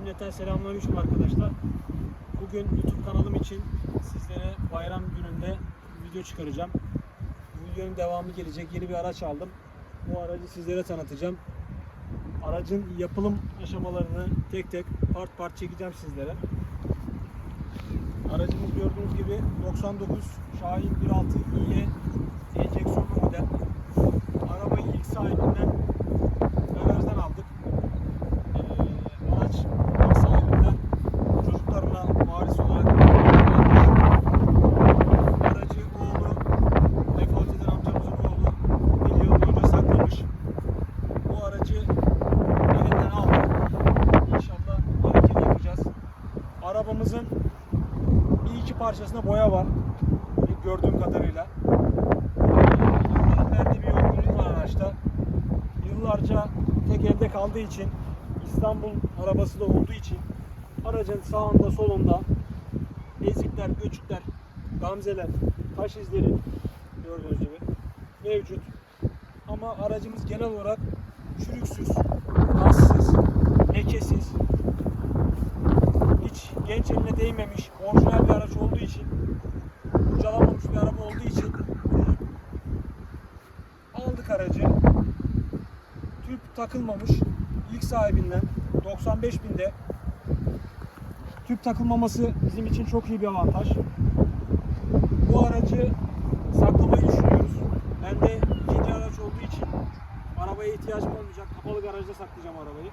Cümleten selamünaleyküm arkadaşlar. Bugün YouTube kanalım için sizlere bayram gününde video çıkaracağım. Bu videonun devamı gelecek. Yeni bir araç aldım. Bu aracı sizlere tanıtacağım. Aracın yapılım aşamalarını tek tek part part çekeceğim sizlere. Aracımız gördüğünüz gibi 99 Şahin 1.6 iE enjeksiyonlu model. Arabayı ilk sahibinden garajdan aldık. Ee, araç ilk sahibinden çocuklarına varis olarak almış. Aracı oğlu vefat eden amcamızın oğlu bir yıl önce saklamış. Bu aracı elinden aldık. İnşallah gerekeni yapacağız. Arabamızın bir iki parçasında boya var. Gördüğüm kadarıyla. Yılların verdiği bir yorgunluk var araçta. Yıllarca tek elde kaldığı için İstanbul arabası da olduğu için aracın sağında solunda ezikler, göçükler, gamzeler, taş izleri gördüğünüz gibi mevcut. Ama aracımız genel olarak çürüksüz, tassız, lekesiz, hiç genç eline değmemiş, orijinal bir araç olduğu için, kurcalanmamış bir araba olduğu için aldık aracı. Tüp takılmamış. ilk sahibinden 95 binde tüp takılmaması bizim için çok iyi bir avantaj. Bu aracı saklamayı düşünüyoruz. Ben de ikinci araç olduğu için arabaya ihtiyacım olmayacak. Kapalı garajda saklayacağım arabayı.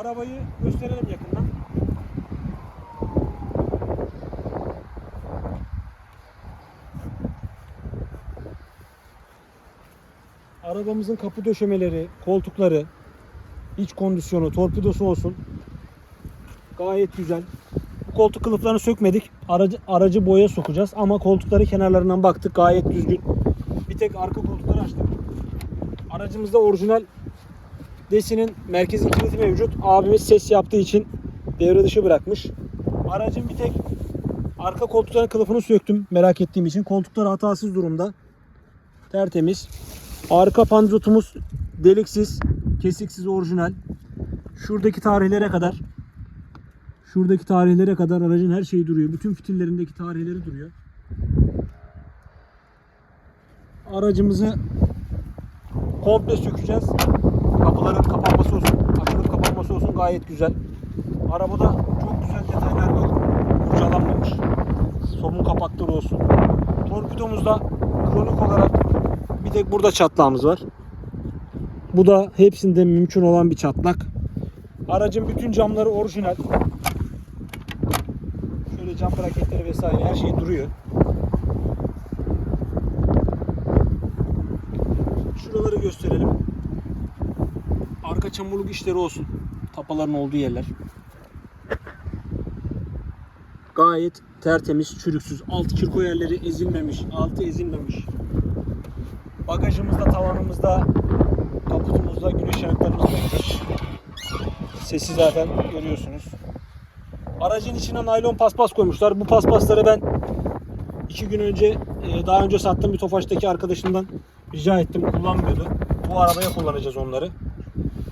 Arabayı gösterelim yakından. Arabamızın kapı döşemeleri, koltukları, iç kondisyonu, torpidosu olsun. Gayet güzel. Bu koltuk kılıflarını sökmedik. Aracı, aracı boya sokacağız ama koltukları kenarlarından baktık gayet düzgün. Bir tek arka koltukları açtık. Aracımızda orijinal Desi'nin merkezi kilidi mevcut. Abimiz ses yaptığı için devre dışı bırakmış. Aracın bir tek arka koltukların kılıfını söktüm merak ettiğim için. Koltuklar hatasız durumda. Tertemiz. Arka panzotumuz deliksiz, kesiksiz orijinal. Şuradaki tarihlere kadar şuradaki tarihlere kadar aracın her şeyi duruyor. Bütün fitillerindeki tarihleri duruyor. Aracımızı komple sökeceğiz. Kapıların kapanması olsun, açılıp kapanması olsun gayet güzel. Arabada çok güzel detaylar var. Kurcalanmamış. Somun kapakları olsun. Torpidomuzda kronik olarak tek burada çatlağımız var. Bu da hepsinde mümkün olan bir çatlak. Aracın bütün camları orijinal. Şöyle cam braketleri vesaire her şey duruyor. Şuraları gösterelim. Arka çamurluk işleri olsun. Tapaların olduğu yerler. Gayet tertemiz, çürüksüz. Alt kirko yerleri ezilmemiş, altı ezilmemiş. Bagajımızda, tavanımızda, kaputumuzda güneş yanıklarımız mevcut. Sesi zaten görüyorsunuz. Aracın içine naylon paspas koymuşlar. Bu paspasları ben iki gün önce e, daha önce sattığım bir Tofaş'taki arkadaşımdan rica ettim. Kullanmıyordu. Bu arabaya kullanacağız onları.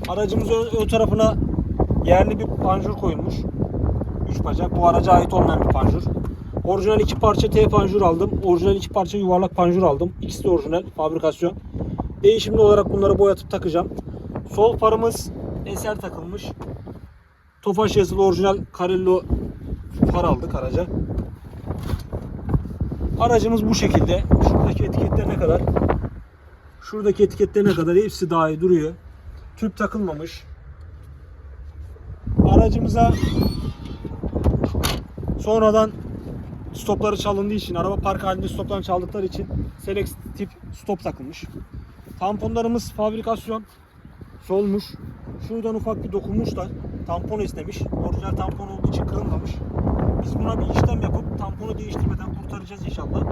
Aracımız ön, tarafına yerli bir panjur koyulmuş. Üç bacak. Bu araca ait olmayan bir panjur. Orijinal iki parça T panjur aldım. Orijinal iki parça yuvarlak panjur aldım. İkisi de orijinal fabrikasyon. Değişimli olarak bunları boyatıp takacağım. Sol farımız eser takılmış. Tofaş yazılı orijinal Carello far aldık araca. Aracımız bu şekilde. Şuradaki etiketlerine kadar şuradaki etiketlerine kadar hepsi daha iyi duruyor. Tüp takılmamış. Aracımıza sonradan stopları çalındığı için araba park halinde stoplarını çaldıkları için Select tip stop takılmış. Tamponlarımız fabrikasyon solmuş. Şuradan ufak bir dokunmuş da tampon esnemiş. Orijinal tampon olduğu için kırılmamış. Biz buna bir işlem yapıp tamponu değiştirmeden kurtaracağız inşallah.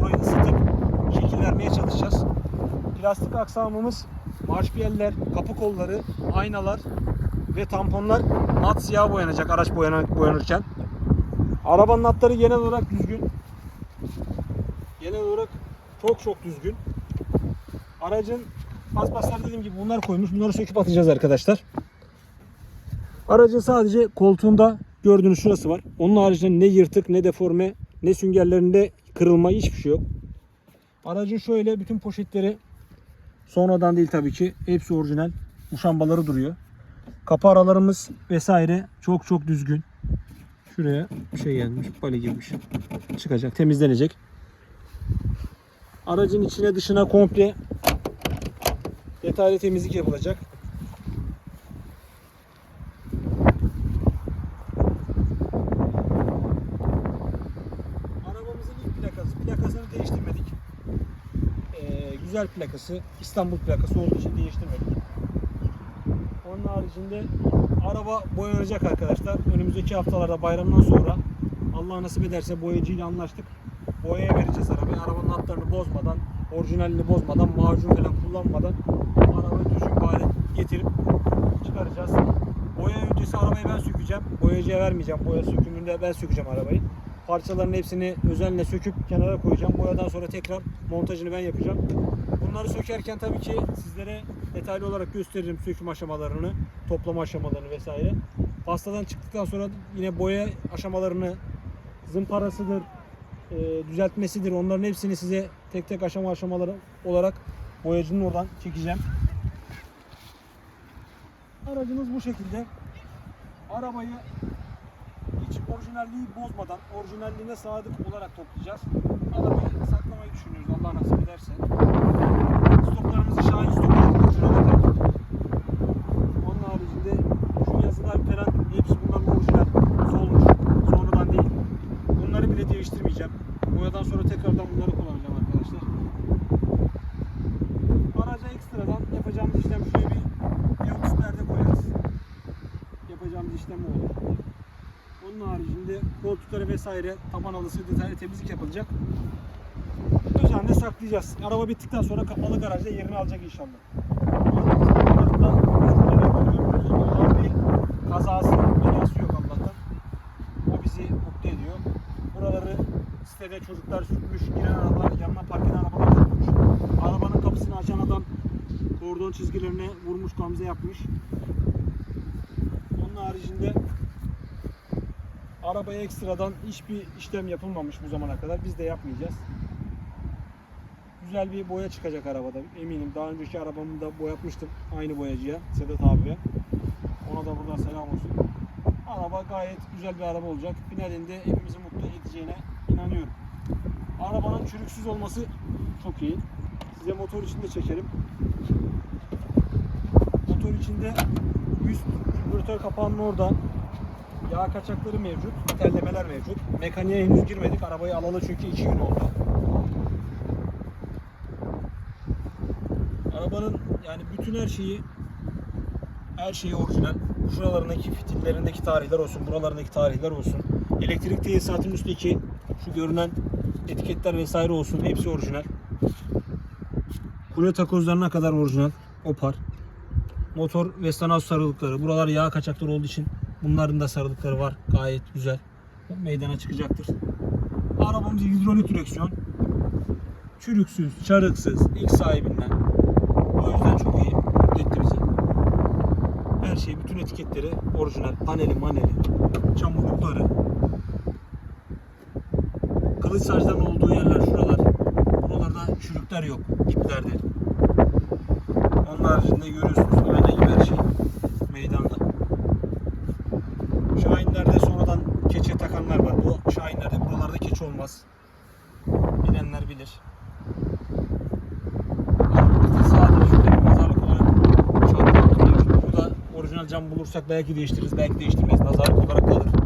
Burayı ısıtıp şekil vermeye çalışacağız. Plastik aksamımız marşpiyeller, kapı kolları, aynalar ve tamponlar mat siyah boyanacak araç boyanırken. Arabanın hatları genel olarak düzgün. Genel olarak çok çok düzgün. Aracın paspaslar dediğim gibi bunlar koymuş. Bunları söküp atacağız arkadaşlar. Aracın sadece koltuğunda gördüğünüz şurası var. Onun haricinde ne yırtık ne deforme ne süngerlerinde kırılma hiçbir şey yok. Aracın şöyle bütün poşetleri sonradan değil tabii ki. Hepsi orijinal. Muşambaları duruyor. Kapı aralarımız vesaire çok çok düzgün. Şuraya şey gelmiş. Bali girmiş. Çıkacak. Temizlenecek. Aracın içine dışına komple detaylı temizlik yapılacak. Arabamızın ilk plakası. Plakasını değiştirmedik. Ee, güzel plakası. İstanbul plakası olduğu için değiştirmedik. Onun haricinde araba boyanacak arkadaşlar. Önümüzdeki haftalarda bayramdan sonra Allah nasip ederse boyacıyla anlaştık. Boyaya vereceğiz arabayı. Arabanın hatlarını bozmadan, orijinalini bozmadan, macun falan kullanmadan arabayı düzgün hale getirip çıkaracağız. Boya öncesi arabayı ben sökeceğim. Boyacıya vermeyeceğim. Boya sökümünde ben sökeceğim arabayı. Parçaların hepsini özenle söküp kenara koyacağım. Boyadan sonra tekrar montajını ben yapacağım. Bunları sökerken tabii ki sizlere detaylı olarak gösteririm söküm aşamalarını, toplama aşamalarını vesaire. Pastadan çıktıktan sonra yine boya aşamalarını, zımparasıdır, e, düzeltmesidir. Onların hepsini size tek tek aşama aşamaları olarak boyacının oradan çekeceğim. Aracımız bu şekilde. Arabayı hiç orijinalliği bozmadan, orijinalliğine sadık olarak toplayacağız. Arabayı saklamayı düşünüyoruz Allah nasip ederse. Stoklarımızı Şahin Stok olarak orijinale taktık. Onun haricinde şu yazılar falan hepsi bunların orijinal. Solmuş. Sonradan değil. Bunları bile değiştirmeyeceğim. Boyadan sonra tekrardan bunları kullanacağım arkadaşlar. Araca ekstradan yapacağımız işlem şöyle bir yavuz perde koyarız. Yapacağımız işlem o olur. Onun haricinde koltukları vesaire taban halısı detaylı temizlik yapılacak. Özenle saklayacağız. Araba bittikten sonra kapalı garajda yerini alacak inşallah. Bir kazası, belası yok Allah'tan. O bizi mutlu ediyor. Buraları sitede çocuklar sürtmüş, giren arabalar, yanına park eden arabalar sürtmüş. Arabanın kapısını açan adam kordon çizgilerine vurmuş, gamze yapmış. Onun haricinde arabaya ekstradan hiçbir işlem yapılmamış bu zamana kadar. Biz de yapmayacağız. Güzel bir boya çıkacak arabada eminim. Daha önceki arabamı da boyatmıştım aynı boyacıya Sedat abiye. Ona da buradan selam olsun. Araba gayet güzel bir araba olacak. Finalinde hepimizi mutlu edeceğine inanıyorum. Arabanın çürüksüz olması çok iyi. Size motor içinde çekelim. Motor içinde üst karbüratör kapağının orada yağ kaçakları mevcut, terlemeler mevcut. Mekaniğe henüz girmedik. Arabayı alalı çünkü 2 gün oldu. Arabanın yani bütün her şeyi her şeyi orijinal. Şuralarındaki fitillerindeki tarihler olsun, buralarındaki tarihler olsun. Elektrik tesisatının üstteki şu görünen etiketler vesaire olsun hepsi orijinal. Kule takozlarına kadar orijinal. Opar. Motor ve sarılıkları. Buralar yağ kaçakları olduğu için bunların da sarılıkları var. Gayet güzel. Meydana çıkacaktır. Arabamız hidrolik direksiyon. Çürüksüz, çarıksız, ilk sahibinden. O yüzden çok iyi. Mutlu bizi. Her şey, bütün etiketleri orijinal. Paneli, maneli, çamurlukları. Kılıç saçların olduğu yerler şuralar. Buralarda çürükler yok. İplerde. Onun haricinde görüyorsunuz ayna gibi her şey meydanda. Şahinlerde sonradan keçe takanlar var. Bu Şahinlerde buralarda keçe olmaz. Bilenler bilir. Arabamızda sadece şurada bir nazarlık olarak çarpı mevcut. Burada orijinal cam bulursak belki değiştiririz, belki değiştirmeyiz. Nazarlık olarak kalır.